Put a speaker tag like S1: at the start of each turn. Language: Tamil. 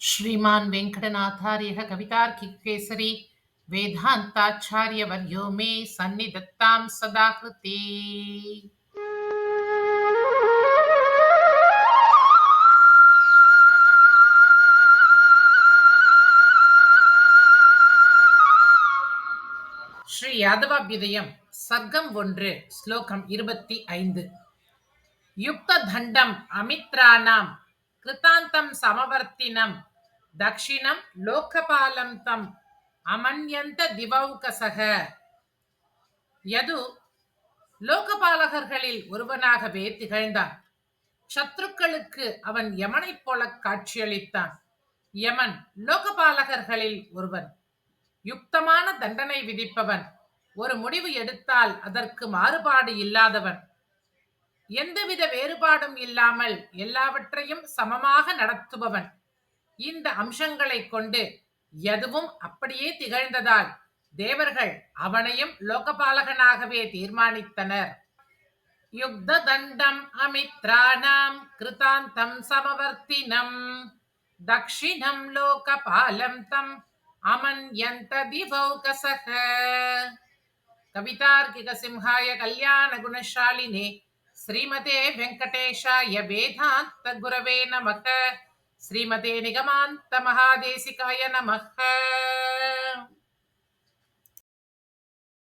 S1: श्रीमान् वेङ्कटनाथार्यः कवितार्किकेसरी वेदान्ताचार्यवर्यो मे सन्निधत्तां सदा कृते ஸ்ரீ யாதவாபியுதயம் சர்க்கம் ஒன்று ஸ்லோகம் இருபத்தி ஐந்து யுக்த தண்டம் அமித்ராணாம் கிருதாந்தம் சமவர்த்தினம் தக்ஷிணம் லோகபாலம் தம் அமன்யந்த திவௌகசக. யது லோகபாலகர்களில் ஒருவனாகவே திகழ்ந்தான். சத்ருக்களுக்கு அவன் யமனைப் போல காட்சியளித்தான். யமன் லோகபாலகர்களில் ஒருவன். யுக்தமான தண்டனை விதிப்பவன். ஒரு முடிவு எடுத்தால் அதற்கு மாறுபாடு இல்லாதவன். எந்தவித வேறுபாடும் இல்லாமல் எல்லாவற்றையும் சமமாக நடத்துபவன். இந்த அம்சங்களைக் கொண்டு எதுவும் அப்படியே திகழ்ந்ததால் தேவர்கள் அவனையும் லோகபாலகனாகவே தீர்மானித்தனர். யுக்த தண்டம் அமித்ராணாம் கிருதாந்தம் சமவர்த்தினம். தக்ஷிணம் லோகபாலம் தம் அமன்யந்த திவௌகசக. கவிதார்க்கிக சிம்ஹாய கல்யாண குணசாலினே ஸ்ரீமதே வெங்கடேஷாய வேதாந்த குரவே நமக. ஸ்ரீமதே நிகமாந்த மகாதேசிகாய நமக